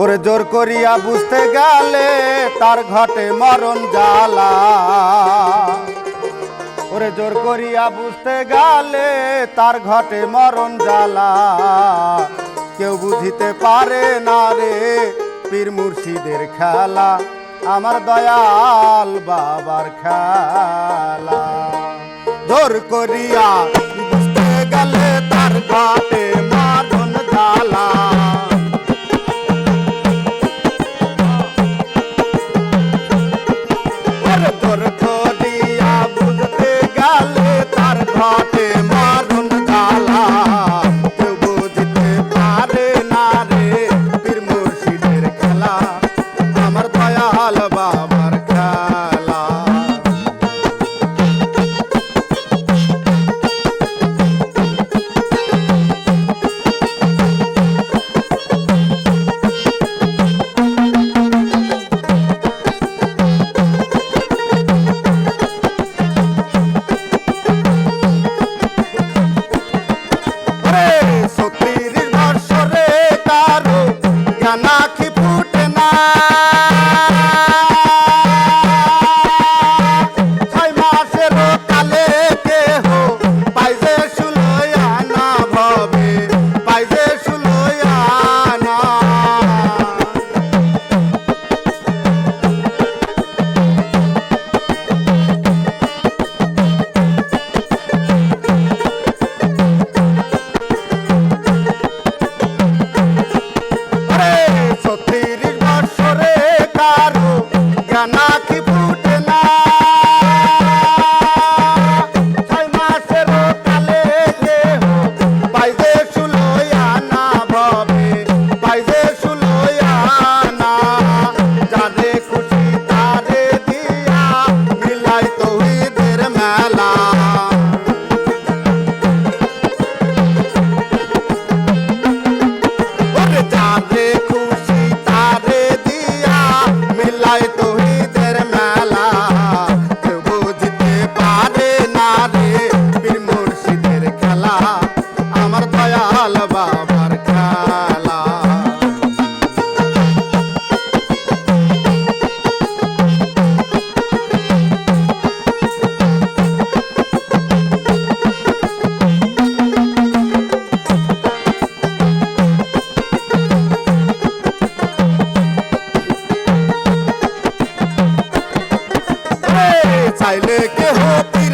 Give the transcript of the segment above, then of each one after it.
ওরে জোর করিয়া বুঝতে গেলে তার ঘটে মরণ জ্বালা। ওরে জোর করিয়া বুঝতে গেলে তার ঘটে মরণ জ্বালা। কেউ বুঝিতে পারে না রে পীর মুর্শিদের খেলা, আমার দয়াল বাবার খেলা। জোর করিয়া বুঝতে গেলে তার ঘটে नाखी फूटना। চাইলে কে তীর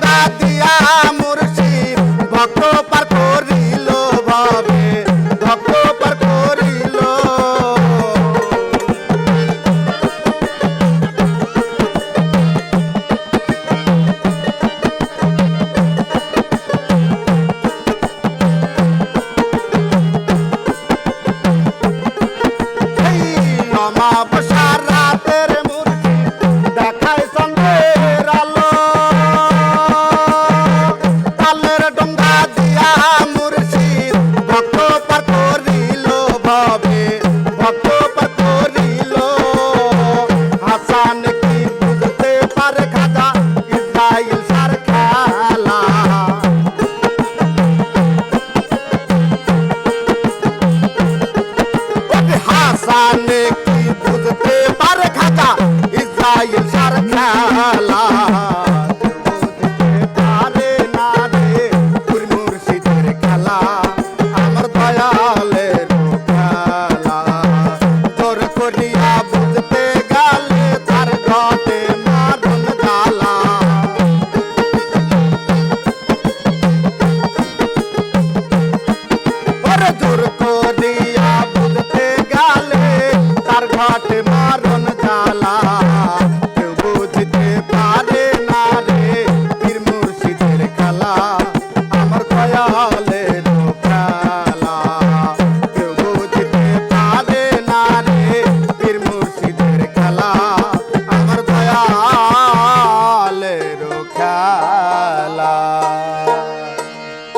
চান্দা মুরশি ভক্ত আমার